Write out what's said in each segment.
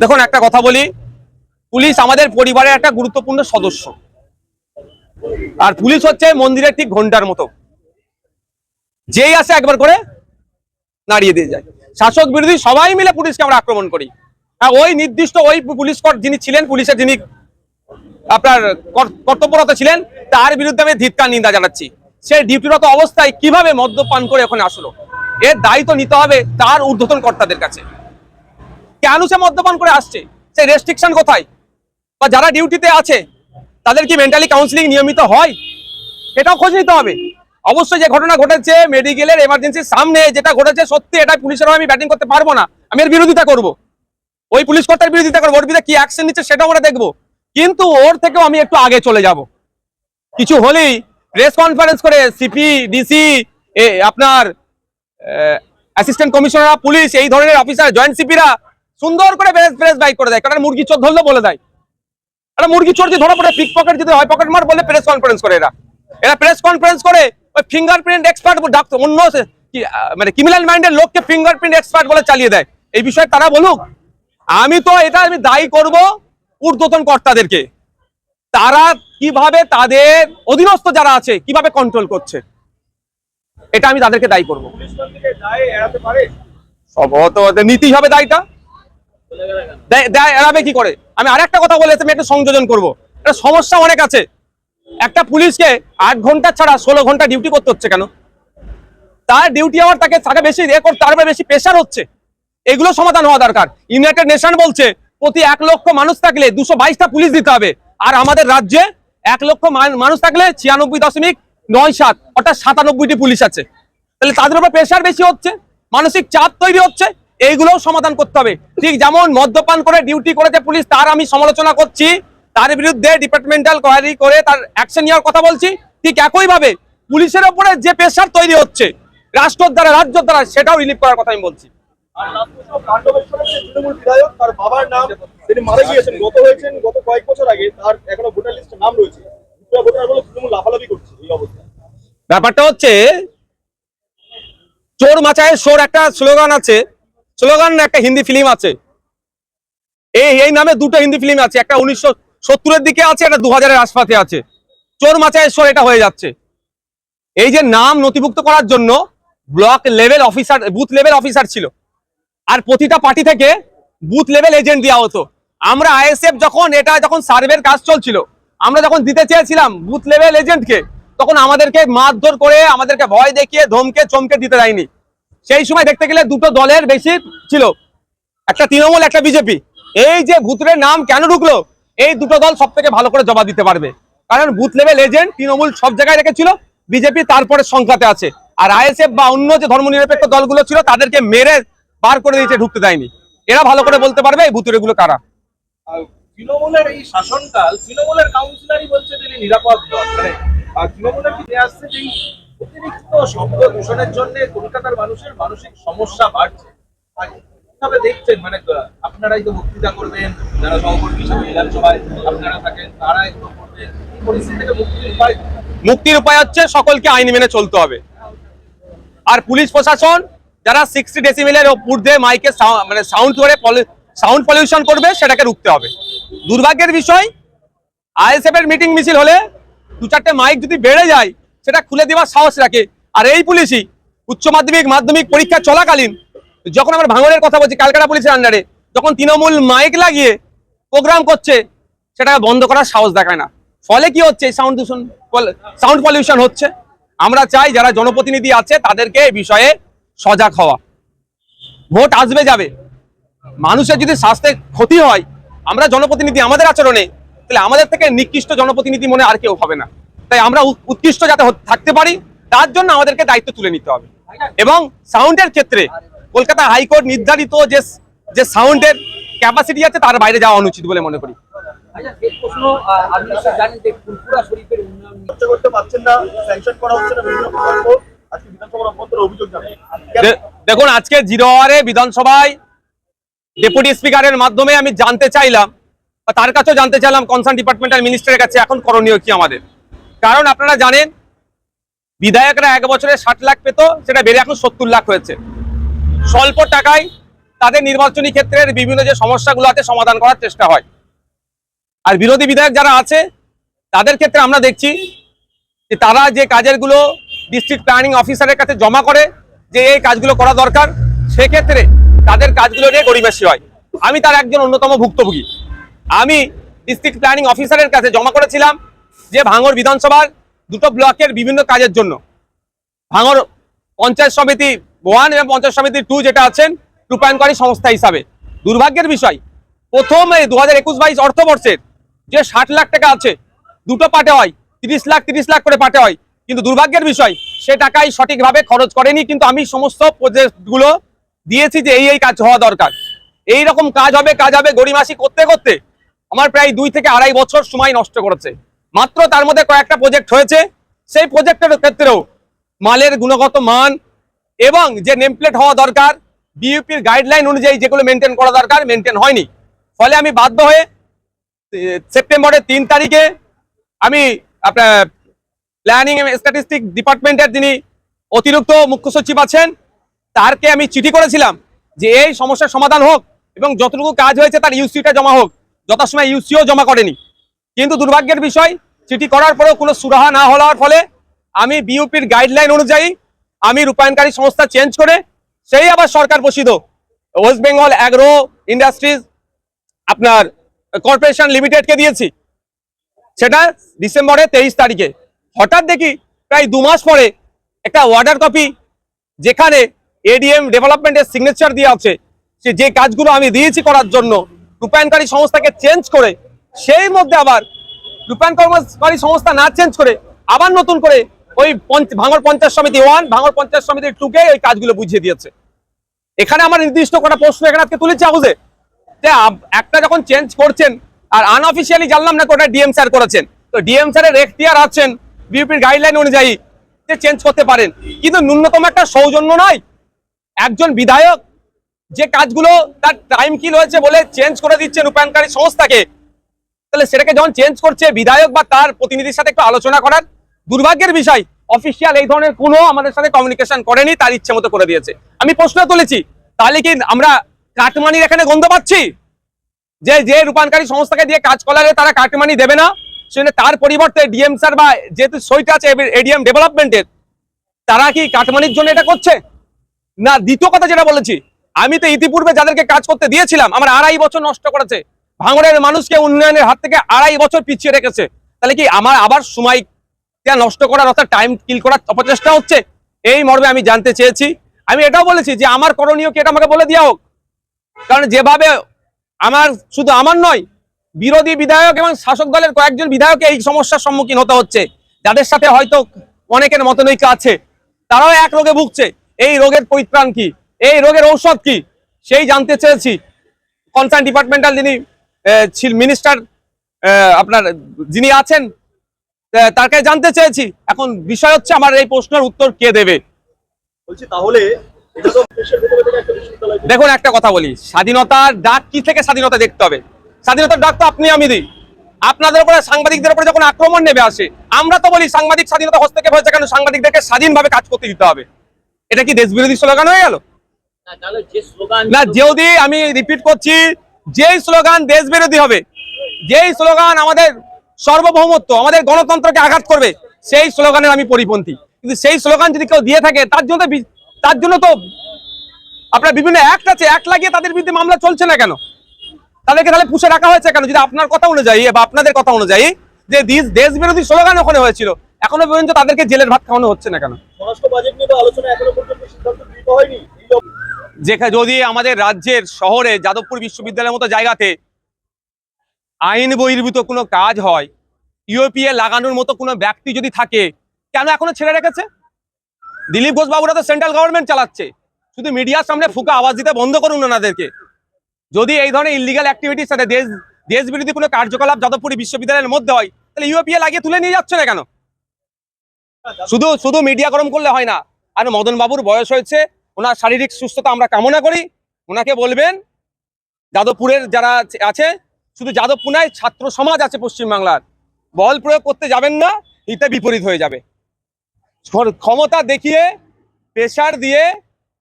দেখুন, একটা কথা বলি, পুলিশ আমাদের পরিবারের একটা গুরুত্বপূর্ণ সদস্য। আর পুলিশ হচ্ছে মন্দিরের ঠিক ঘণ্টার মতো। যেই আসে একবার করে নাড়িয়ে দিয়ে যায়। শাসক বিরোধী সবাই মিলে পুলিশকে আমরা আক্রমণ করি। হ্যাঁ ওই নির্দিষ্ট ওই পুলিশ যিনি ছিলেন, পুলিশের যিনি আপনার কর্তব্যরত ছিলেন, তার বিরুদ্ধে আমি ধিৎকার নিন্দা জানাচ্ছি। সে ডিউটিরত অবস্থায় কীভাবে মদ্যপান করে ওখানে আসলো? এর দায়িত্ব নিতে হবে তার ঊর্ধ্বতন কর্তাদের কাছে। কেন সে মদ্যপান করে আসছে? সেই রেস্ট্রিকশন কোথায়? বা যারা ডিউটিতে আছে, তাদের কি মেন্টালি কাউন্সিলিং নিয়মিত হয়? এটাও খোঁজ নিতে হবে। অবশ্যই যে ঘটনা ঘটেছে মেডিকেলের এমার্জেন্সির সামনে, যেটা ঘটেছে সত্যি, এটা পুলিশের আমি ব্যাটিং করতে পারব না। আমি এর বিরোধিতা করব। ওই পুলিশ কর্তার বিরোধিতা করব, ওর বিরুদ্ধে কি অ্যাকশন নিচ্ছে সেটাও আমরা দেখব। কিন্তু ওর থেকেও আমি একটু আগে চলে যাব। কিছু হলেই প্রেস কনফারেন্স করে সিপি ডিসি আপনার অ্যাসিস্ট্যান্ট কমিশনার পুলিশ এই ধরনের অফিসার জয়েন্ট সিপিরা সুন্দর করে প্রেস প্রেস বাইক করে দেয়। কারণ মুরগি চোর ধরলো বলে দেয়। একটা মুরগি চোর যদি ধরা পড়ে পিক পকেট যদি হয় পকেট মার বলে প্রেস কনফারেন্স করে এরা। এরা প্রেস কনফারেন্স করে ওই ফিঙ্গারপ্রিন্ট এক্সপার্ট ডাক্তার অন্য কি, মানে ক্রিমিনাল মাইন্ডের লোককে ফিঙ্গারপ্রিন্ট এক্সপার্ট বলে চালিয়ে দেয়। এই বিষয়ে তারা বলুক আমি তো এটা আমি দায়ী করব ঊর্ধ্বতন কর্তাদেরকে। তারা কীভাবে তাদের অধীনস্থ যারা আছে কীভাবে কন্ট্রোল করছে? এটা আমি তাদেরকে দায়ী করব। নীতি হবে দায়টা দেয়- এড়াবে কি করে? আমি আরেকটা কথা বলে আমি একটা সংযোজন করব। একটা সমস্যা অনেক আছে। একটা পুলিশকে আট ঘণ্টা ছাড়া ষোলো ঘণ্টা ডিউটি করতে হচ্ছে কেন? তার ডিউটি আওয়ার তাকে তাকে বেশি এ করতে তার বেশি প্রেশার হচ্ছে। এগুলো সমাধান হওয়া দরকার। ইউনাইটেড নেশন বলছে প্রতি এক লক্ষ মানুষ থাকলে দুশো বাইশটা পুলিশ দিতে হবে। আর আমাদের রাজ্যে এক লক্ষ মানুষ থাকলে ছিয়ানব্বই দশমিক নয় সাত, অর্থাৎ সাতানব্বইটি পুলিশ আছে। তাহলে তাদের উপর প্রেশার বেশি হচ্ছে, মানসিক চাপ তৈরি হচ্ছে, এইগুলোও সমাধান করতে হবে। ঠিক যেমন মদ্যপান করে ডিউটি করেছে পুলিশ, তার আমি সমালোচনা করছি, তার বিরুদ্ধে ডিপার্টমেন্টাল কোয়ারি করে তার অ্যাকশন নেওয়ার কথা বলছি, ঠিক একইভাবে পুলিশের ওপরে যে প্রেশার তৈরি হচ্ছে, রাষ্ট্রের দ্বারা, রাজ্যের দ্বারা, সেটাও রিলিভ করার কথা আমি বলছি। তার বাবার নাম তিনি মারা গিয়েছেন, গত হয়েছেন, গত কয়েক বছর আগে, তার এখনও ভোটার লিস্টে নাম রয়েছে। তৃণমূল করছে এই অবস্থা ব্যাপারটা হচ্ছে, চোর মাচায় সোর একটা স্লোগান আছে। স্লোগান একটা হিন্দি ফিল্ম আছে। এই এই নামে দুটো হিন্দি ফিল্ম আছে। একটা উনিশশো সত্তরের দিকে আছে, একটা দু হাজারের আশপাশে আছে। চোর মাচায় সোর এটা হয়ে যাচ্ছে। এই যে নাম নথিভুক্ত করার জন্য block level officer booth level officer ছিল। আর প্রতিটা পার্টি থেকে বুথ লেভেল এজেন্ট দেওয়া হতো। আমরা আইএসএফ যখন, এটা যখন সার্ভের কাজ চলছিল, আমরা যখন দিতে চেয়েছিলাম বুথ লেভেল এজেন্টকে তখন আমাদেরকে মারধর করে, আমাদেরকে ভয় দেখিয়ে, ধমকে, চমকে দিতে দেয়নি। সেই সময় দেখতে গেলে দুটো দলের বেশি ছিল। একটা তৃণমূল, একটা বিজেপি। এই যে ভূতের নাম কেন ঢুকলো? এই দুটো দল সব থেকে ভালো করে জবাব দিতে পারবে। কারণ বুথ লেভেল এজেন্ট তৃণমূল সব জায়গায় রেখেছিল, বিজেপি তারপরে সংখ্যাতে আছে। আর আইএসএফ বা অন্য যে ধর্মনিরপেক্ষ দলগুলো ছিল, তাদেরকে মেরে বার করে দিয়েছে, ঢুকতে দেয়নি। এরা ভালো করে বলতে পারবে এই ভুতুরে গুলো কারা তৃণমূলের এই শাসনকাল, তৃণমূলের কাউন্সিলারই বলছে তিনি নিরাপদ আর মুক্তির উপায়? হচ্ছে সকলকে আইন মেনে চলতে হবে। আর পুলিশ প্রশাসন, যারা সিক্সটি ডেসিমেলের ঊর্ধ্বে মাইকে মানে সাউন্ড করে সাউন্ড পলিউশন করবে, সেটাকে রুখতে হবে। দুর্ভাগ্যের বিষয় আইএসএফ এর মিটিং মিছিল হলে দু চারটে মাইক যদি বেড়ে যায়, সেটা খুলে দেওয়ার সাহস রাখে। আর এই পুলিশই উচ্চ মাধ্যমিক মাধ্যমিক পরীক্ষা চলাকালীন, যখন আমরা ভাঙনের কথা বলছি ক্যালকাটা পুলিশের আন্ডারে যখন তৃণমূল মাইক লাগিয়ে প্রোগ্রাম করছে, সেটা বন্ধ করার সাহস দেখায় না। ফলে কি হচ্ছে সাউন্ড দূষণ সাউন্ড পলিউশন হচ্ছে। আমরা চাই যারা জনপ্রতিনিধি আছে, তাদেরকে এই বিষয়ে সজাগ হওয়া। ভোট আসবে যাবে। মানুষের যদি স্বাস্থ্যের ক্ষতি হয়, আমরা জনপ্রতিনিধি আমাদের আচরণে তাহলে আমাদের থেকে নিকৃষ্ট জনপ্রতিনিধি মনে আর কেউ হবে না। তাই আমরা উৎকৃষ্ট যাতে থাকতে পারি তার জন্য আমাদেরকে দায়িত্ব তুলে নিতে হবে। এবং সাউন্ডের ক্ষেত্রে কলকাতা হাইকোর্ট নির্ধারিত যে যে সাউন্ডের ক্যাপাসিটি আছে তার বাইরে যাওয়া অনুচিত বলে মনে করি। আচ্ছা দেখুন আজকে জিরো আওয়ারে বিধানসভায় ডেপুটি স্পিকারের মাধ্যমে আমি জানতে চাইলাম তার কাছেও জানতে চাইলাম কনসার্ন ডিপার্টমেন্টাল মিনিস্টারের কাছে এখন করণীয় কি আমাদের। কারণ আপনারা জানেন, বিধায়করা এক বছরে ষাট লাখ পেত, সেটা বেড়ে এখন সত্তর লাখ হয়েছে। স্বল্প টাকায় তাদের নির্বাচনী ক্ষেত্রের বিভিন্ন যে সমস্যাগুলো আছে, সমাধান করার চেষ্টা হয়। আর বিরোধী বিধায়ক যারা আছে, তাদের ক্ষেত্রে আমরা দেখছি যে তারা যে কাজেরগুলো ডিস্ট্রিক্ট প্ল্যানিং অফিসারের কাছে জমা করে, যে এই কাজগুলো করা দরকার, সেক্ষেত্রে তাদের কাজগুলো নিয়ে গরিবেশি হয়। আমি তার একজন অন্যতম ভুক্তভোগী। আমি ডিস্ট্রিক্ট প্ল্যানিং অফিসারের কাছে জমা করেছিলাম যে ভাঙর বিধানসভার দুটো ব্লকের বিভিন্ন কাজের জন্য। ভাঙর পঞ্চায়েত সমিতি ওয়ান এবং পঞ্চায়েত সমিতি টু যেটা আছেন, রূপায়ণকারী সংস্থা হিসাবে। দুর্ভাগ্যের বিষয়, প্রথম এই দু হাজার একুশ বাইশ অর্থবর্ষের যে ষাট লাখ টাকা আছে, দুটো পাটে হয়, তিরিশ লাখ তিরিশ লাখ করে পাটে হয়। কিন্তু দুর্ভাগ্যের বিষয়, সে টাকাই সঠিকভাবে খরচ করেনি, কিন্তু আমি সমস্ত প্রজেক্টগুলো দিয়েছি যে এই এই কাজ হওয়া দরকার। এই রকম কাজ হবে কাজ হবে গড়িমাসি করতে করতে আমার প্রায় দুই থেকে আড়াই বছর সময় নষ্ট করেছে। মাত্র তার মধ্যে কয়েকটা প্রজেক্ট হয়েছে। সেই প্রজেক্টের ক্ষেত্রেও মালের গুণগত মান এবং যে নেমপ্লেট হওয়া দরকার বিইউপির গাইডলাইন অনুযায়ী যেগুলো মেনটেন করা দরকার মেনটেন হয়নি। ফলে আমি বাধ্য হয়ে সেপ্টেম্বরের তিন তারিখে আমি আপনার প্ল্যানিং এবং স্ট্যাটিস্টিক ডিপার্টমেন্টের যিনি অতিরিক্ত মুখ্য সচিব আছেন, তারকে আমি চিঠি করেছিলাম যে এই সমস্যার সমাধান হোক এবং যতটুকু কাজ হয়েছে তার ইউসিটা জমা হোক। যথাসময় ইউসিও জমা করেনি। কিন্তু দুর্ভাগ্যের বিষয়, চিঠি করার পরেও কোনো সুরাহা না হওয়ার ফলে আমি বিউপির গাইডলাইন অনুযায়ী আমি রূপায়ণকারী সংস্থা চেঞ্জ করে, সেই আবার সরকার পোষিত ওয়েস্ট বেঙ্গল অ্যাগ্রো ইন্ডাস্ট্রিজ আপনার কর্পোরেশন লিমিটেডকে দিয়েছি। সেটা ডিসেম্বরের তেইশ তারিখে। হঠাৎ দেখি প্রায় দু মাস পরে একটা অর্ডার কপি যেখানে এডিএম ডেভেলপমেন্টের সিগনেচার দিয়ে আছে। সে যে কাজগুলো আমি দিয়েছি করার জন্য রূপায়ণকারী সংস্থাকে চেঞ্জ করে, সেই মধ্যে আবার রূপায়ণকারী সংস্থা না চেঞ্জ করে, আবার নতুন করে ওই ভাঙর পঞ্চায়েত সমিতি ওয়ান ভাঙর পঞ্চায়েত সমিতি টুকে ওই কাজগুলো বুঝিয়ে দিয়েছে। এখানে আমার নির্দিষ্ট কটা প্রশ্ন এখানে আজকে তুলেছে হাউসে। যে একটা যখন চেঞ্জ করছেন, আর আনঅফিসিয়ালি জানলাম না কোটা ডিএম স্যার করেছেন। তো ডিএম স্যারের এখতিয়ার আছেন বিউপির গাইডলাইন অনুযায়ী যে চেঞ্জ করতে পারেন। কিন্তু ন্যূনতম একটা সৌজন্য নয়। একজন বিধায়ক যে কাজগুলো তার টাইম কিল হয়েছে বলে চেঞ্জ করে দিচ্ছে রূপায়ণকারী সংস্থাকে, তাহলে সেটাকে যখন চেঞ্জ করছে বিধায়ক বা তার প্রতিনিধির সাথে একটু আলোচনা করার দুর্ভাগ্যের বিষয় অফিসিয়াল এই ধরনের কোনো আমাদের সাথে কমিউনিকেশন করেনি, তার ইচ্ছে মতো করে দিয়েছে। আমি প্রশ্ন তুলেছি, তাহলে কি আমরা কাটমানির এখানে গন্ধ পাচ্ছি? যে যে রূপায়ণকারী সংস্থাকে দিয়ে কাজ করালে তারা কাটমানি দেবে না সেখানে তার পরিবর্তে ডিএম স্যার বা যেহেতু সইটা আছে এডিএম ডেভেলপমেন্টের, তারা কি কাটমানির জন্য এটা করছে? না, দ্বিতীয় কথা যেটা বলেছি আমি তো ইতিপূর্বে যাদেরকে কাজ করতে দিয়েছিলাম, আমার আড়াই বছর নষ্ট করেছে। ভাঙড়ের মানুষকে উন্নয়নের হাত থেকে আড়াই বছর পিছিয়ে রেখেছে। তাহলে কি আমার আবার সময় নষ্ট করার অর্থাৎ টাইম কিল করার অপচেষ্টা হচ্ছে? এই মর্মে আমি জানতে চেয়েছি। আমি এটাও বলেছি যে আমার করণীয় কি এটা আমাকে বলে দেওয়া হোক। কারণ যেভাবে আমার, শুধু আমার নয়, বিরোধী বিধায়ক এবং শাসক দলের কয়েকজন বিধায়ক এই সমস্যার সম্মুখীন হতে হচ্ছে। যাদের সাথে হয়তো অনেকের মতনৈক্য আছে, তারাও এক রোগে ভুগছে। এই রোগের পরিত্রাণ কি? এই রোগের ঔষধ কি? সেই জানতে চেয়েছি। কনসার্ন ডিপার্টমেন্টাল যিনি মিনিস্টার আপনার যিনি আছেন তার কাছে জানতে চেয়েছি। এখন বিষয় হচ্ছে আমার এই প্রশ্নের উত্তর কে দেবে? বলছি তাহলে দেখুন একটা কথা বলি। স্বাধীনতার ডাক কি থেকে স্বাধীনতা দেখতে হবে? স্বাধীনতার ডাক তো আপনি আমি দিই। আপনাদের উপরে সাংবাদিকদের উপরে যখন আক্রমণ নেমে আসে আমরা তো বলি সাংবাদিক স্বাধীনতা হস্তক্ষেপ হয়েছে কেন? সাংবাদিকদেরকে স্বাধীনভাবে কাজ করতে দিতে হবে। এটা কি দেশ বিরোধী স্লোগান হয়ে গেল? না, যদি আমি রিপিট করছি যেই স্লোগান দেশ বিরোধী হবে যেই স্লোগান আমাদের সার্বভৌমত্ব আমাদের গণতন্ত্রকে আঘাত করবে সেই স্লোগানের আমি পরিপন্থী। কিন্তু সেই স্লোগান যদি কেউ দিয়ে থাকে তার জন্য তার জন্য তো আপনার বিভিন্ন অ্যাক্ট আছে অ্যাক্ট লাগিয়ে তাদের বিরুদ্ধে মামলা চলছে না কেন? তাদেরকে তাহলে পুষে রাখা হয়েছে কেন? যদি আপনার কথা অনুযায়ী বা আপনাদের কথা অনুযায়ী যে দেশ- বিরোধী স্লোগান ওখানে হয়েছিল এখনও পর্যন্ত তাদেরকে জেলের ভাত খাওয়ানো হচ্ছে না কেন? স্বরাষ্ট্র বাজেট নিয়ে আলোচনা এখনও পর্যন্ত সিদ্ধান্ত গৃহীত হয়নি। যেখানে যদি আমাদের রাজ্যের শহরে যাদবপুর বিশ্ববিদ্যালয়ের মতো জায়গাতে আইন বহির্ভূত কোনো কাজ হয় ইউপিএ লাগানোর মতো কোনো ব্যক্তি যদি থাকে, কেন এখনও ছেড়ে রেখেছে? দিলীপ ঘোষ বাবুরা তো সেন্ট্রাল গভর্নমেন্ট চালাচ্ছে। শুধু মিডিয়ার সামনে ফুকা আওয়াজ দিতে বন্ধ করুন ওনাদেরকে। যদি এই ধরনের ইলিগাল অ্যাক্টিভিটির সাথে দেশ দেশ বিরোধী কোনো কার্যকলাপ যাদবপুর বিশ্ববিদ্যালয়ের মধ্যে হয়, তাহলে ইউপিএ লাগিয়ে তুলে নিয়ে যাচ্ছে না কেন? শুধু শুধু মিডিয়া গরম করলে হয় না। আর মদন বাবুর বয়স হয়েছে ওনার শারীরিক সুস্থতা আমরা কামনা করি। ওনাকে বলবেন, যাদবপুরের যারা আছে- শুধু যাদবপুর নয়, ছাত্র সমাজ আছে পশ্চিমবাংলার। বল প্রয়োগ করতে যাবেন না, এটা বিপরীত হয়ে যাবে। ক্ষমতা দেখিয়ে প্রেশার দিয়ে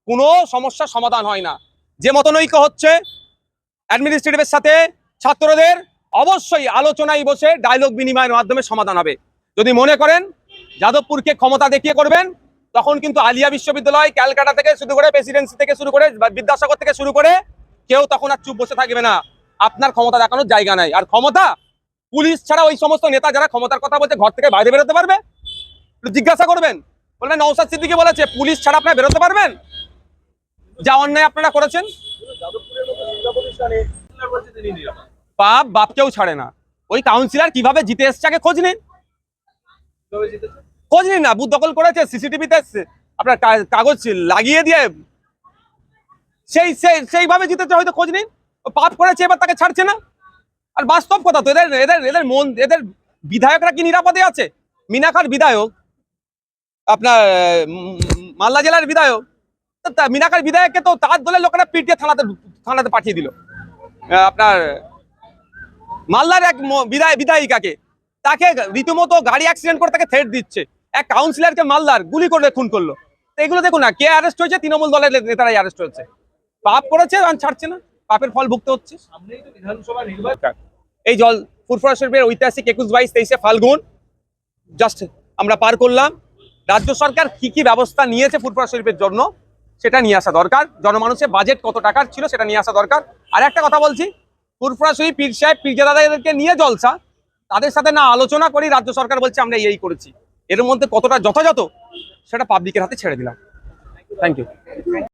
কোনো সমস্যার সমাধান হয় না। যে মতনৈক্য হচ্ছে অ্যাডমিনিস্ট্রেটিভের সাথে ছাত্রদের অবশ্যই আলোচনায় বসে ডায়লগ বিনিময়ের মাধ্যমে সমাধান হবে। যদি মনে করেন, যাদবপুরকে ক্ষমতা দেখিয়ে করবেন তখন কিন্তু আলিয়া বিশ্ববিদ্যালয়, ক্যালকাটা থেকে শুরু করে প্রেসিডেন্সি থেকে শুরু করে বিদ্যাসাগর থেকে শুরু করে কেউ তখন আর চুপ বসে থাকবে না। আপনার ক্ষমতা দেখানোর জায়গা নাই। আর ক্ষমতা, পুলিশ ছাড়া ওই সমস্ত নেতা যারা ক্ষমতার কথা বলছে ঘর থেকে বাইরে বেরোতে পারবে? জিজ্ঞাসা করবেন। বলবেন নৌসাদ সিদ্দিকি বলেছে, পুলিশ ছাড়া আপনারা বেরোতে পারবেন? যা অন্যায় আপনারা করেছেন। বাপ বাপকেও ছাড়ে না। ওই কাউন্সিলর কীভাবে জিতে এসছে আগে খোঁজ নিন। খোঁজ নিন না বুথ দখল করেছে সিসিটিভিতে আপনার কাগজ লাগিয়ে দিয়ে সেই সেই সেইভাবে জিতেছে, হয়তো খোঁজ নিন। পাপ করেছে, এবার তাকে ছাড়ছে না। আর বাস্তব কথা তো, এদের এদের এদের মন এদের বিধায়করা কি নিরাপদে আছে? মিনাখার বিধায়ক, আপনার মালদা জেলার বিধায়ক মিনাখার বিধায়ককে তো তার দলের লোকেরা পিটিয়ে থানাতে থানাতে পাঠিয়ে দিল। আপনার মালদার এক বিধায় বিধায়িকাকে। তাকে রীতিমতো গাড়ি অ্যাক্সিডেন্ট করে তাকে থ্রেট দিচ্ছে। এক কাউন্সিলরকে মালদার গুলি করে খুন করল। এগুলো দেখুন না, কে অ্যারেস্ট হয়েছে? তৃণমূল দলের নেতারাই অ্যারেস্ট হয়েছে। পাপ করেছে আর ছাড়ছে না। পাপের ফল ভুগতে হচ্ছে। এই জল ফুরফুরা শরীফের ঐতিহাসিক একুশ বাইশ তেইশে ফাল্গুন। জাস্ট আমরা পার করলাম। রাজ্য সরকার কি কি ব্যবস্থা নিয়েছে ফুরফুরা শরীফের জন্য, সেটা নিয়ে আসা দরকার। জনমানুষের বাজেট কত টাকার ছিল, সেটা নিয়ে আসা দরকার। আর একটা কথা বলছি, ফুরফুরা শরীফ পীর সাহেব, পীরজাদাদেরকে নিয়ে জলসা। তাদের সাথে না আলোচনা করি রাজ্য সরকার বলছে, আমরা এই করেছি। এর মধ্যে কতটা যথাযথ, সেটা পাবলিকের হাতে ছেড়ে দিলাম। Thank you